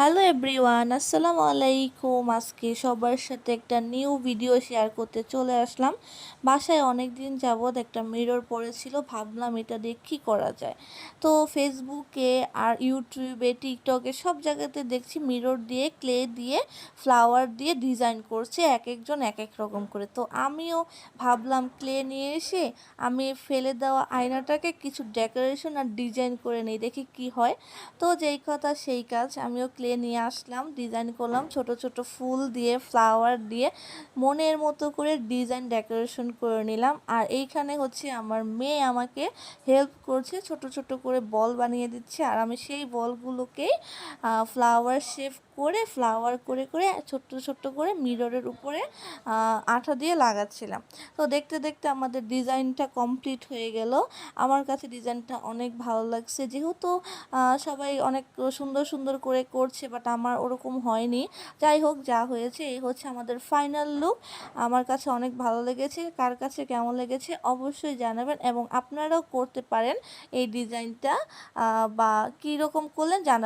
Hello everyone আসসালামু আলাইকুম আজকে সবার সাথে একটা নিউ ভিডিও শেয়ার করতে চলে আসলাম। বাসায় অনেক দিন যাবৎ একটা মিরর পড়েছিল। ভাবলাম এটা দিয়ে কী করা যায়? তো ফেসবুকে আর ইউটিউবে টিকটকে সব জায়গাতে দেখছি মিরর দিয়ে ক্লে দিয়ে ফ্লাওয়ার দিয়ে ডিজাইন করছে এক একজন এক এক রকম করে। তো আমিও ভাবলাম ক্লে নিয়ে এসে আমি ফেলে দেওয়া আয়নাটাকে কিছু ডেকোরেশন আর ডিজাইন করে নিই। দেখি কি হয়। তো যেই কথা, সেই কাজ আমিও ক্লে নিয়ে আসলাম ডিজাইন করলাম, ছোট ছোট ফুল দিয়ে ফ্লাওয়ার দিয়ে, মনের মতো করে ডিজাইন ডেকোরেশন করে নিলাম। আর এইখানে হচ্ছে আমার মেয়ে আমাকে হেল্প করছে, ছোট ছোট করে বল বানিয়ে দিচ্ছে। আর আমি সেই বলগুলোকেই ফ্লাওয়ার শেপ করে ফ্লাওয়ার করে করে ছোট্ট ছোট্ট করে মিররের উপরে আঠা দিয়ে লাগাচ্ছিলাম। তো দেখতে দেখতে আমাদের ডিজাইনটা কমপ্লিট হয়ে গেল। আমার কাছে ডিজাইনটা অনেক ভালো লাগছে। যেহেতু সবাই অনেক সুন্দর সুন্দর করে করছে বাট আমার ওরকম হয়নি। যাই হোক, যা হয়েছে, এই হচ্ছে আমাদের ফাইনাল লুক আমার কাছে অনেক ভালো লেগেছে, কার কাছে কেমন লেগেছে অবশ্যই জানাবেন এবং আপনারাও করতে পারেন এই ডিজাইনটা বা কীরকম করলেন জানাবেন।